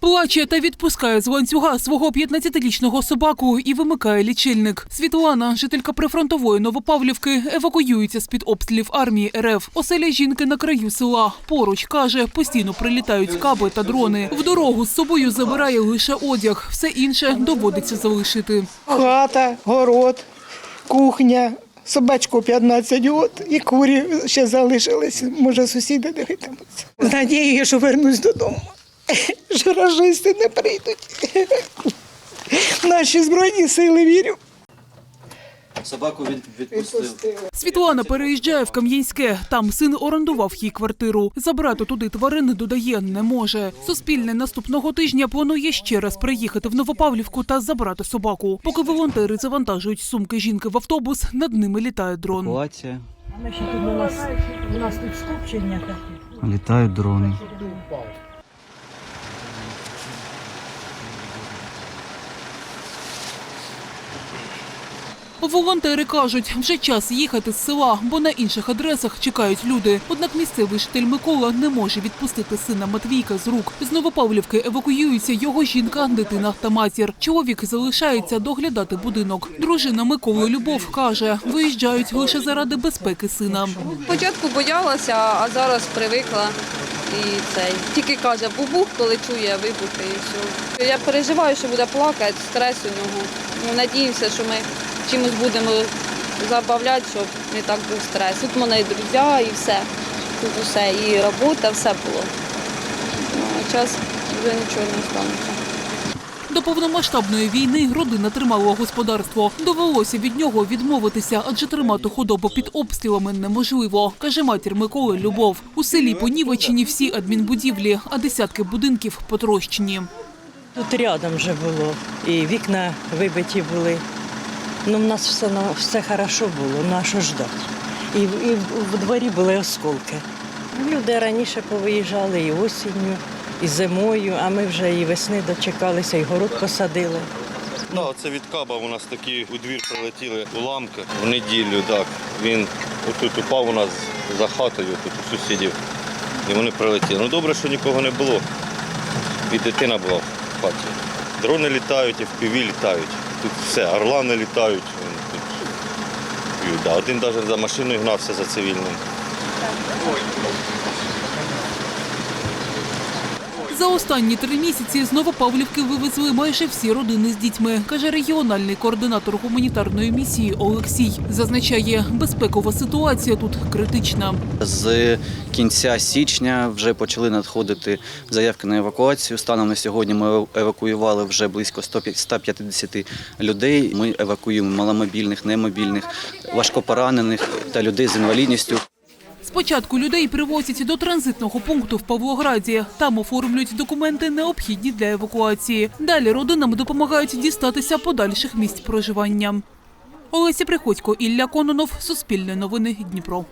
Плаче та відпускає з ланцюга свого 15-річного собаку і вимикає лічильник. Світлана, жителька прифронтової Новопавлівки, евакуюється з-під обстрілів армії РФ. Оселя жінки на краю села. Поруч каже, постійно прилітають каби та дрони. В дорогу з собою забирає лише одяг, все інше доводиться залишити. Хата, город, кухня, собачку 15 год і курі ще залишились. Може, сусіди дивитимуться. З надією, що вернусь додому. Що не прийдуть. Наші збройні сили вірю. Собаку від, відпустив. Світлана переїжджає в Кам'янське. Там син орендував їй квартиру. Забрати туди тварини додає не може. Суспільне наступного тижня планує ще раз приїхати в Новопавлівку та забрати собаку. Поки волонтери завантажують сумки жінки в автобус, над ними літає дрон. Ми ще тут у нас, у нас тут скупчення. Літають дрони. Волонтери кажуть, вже час їхати з села, бо на інших адресах чекають люди. Однак місцевий житель Микола не може відпустити сина Матвійка з рук. З Новопавлівки евакуюються його жінка, дитина та матір. Чоловік залишається доглядати будинок. Дружина Миколи Любов каже, виїжджають лише заради безпеки сина. Спочатку боялася, а зараз привикла. І цей тільки каже бубух, коли чує вибухи і все. Я переживаю, що буде плакати, стрес у нього. Ну, надіємося, що ми чимось будемо забавляти, щоб не так був стрес. Тут в мене і друзі, і все. Тут усе, і робота, все було. Ну, а час вже нічого не станеться. До повномасштабної війни родина тримала господарство. Довелося від нього відмовитися, адже тримати худобу під обстрілами неможливо, каже матір Миколи Любов. У селі понівечені всі адмінбудівлі, а десятки будинків потрощені. Тут рядом вже було, і вікна вибиті були. Ну, в нас все, на- все хорошо було, ну а що ждати? І, і в- в дворі були осколки. Люди раніше повиїжджали і осінню, і зимою, а ми вже і весни дочекалися, і город посадили. Да, це від каба у нас такі у двір прилетіли уламки в неділю. Так він отут упав у нас за хатою, тут у сусідів, і вони прилетіли. Ну добре, що нікого не було. І дитина була в хаті. Дрони літають, і впіві літають. Тут все, орлани літають. Тут, і, один навіть за машиною гнався за цивільним. За останні три місяці з Новопавлівки вивезли майже всі родини з дітьми, каже регіональний координатор гуманітарної місії Олексій. Зазначає, безпекова ситуація тут критична. З кінця січня вже почали надходити заявки на евакуацію. Станом на сьогодні ми евакуювали вже близько 100 150 людей. Ми евакуюємо маломобільних, немобільних, важкопоранених та людей з інвалідністю. Спочатку людей привозять до транзитного пункту в Павлограді. Там оформлюють документи, необхідні для евакуації. Далі родинам допомагають дістатися подальших місць проживання. Олеся Приходько, Ілля Кононов, Суспільне новини, Дніпро.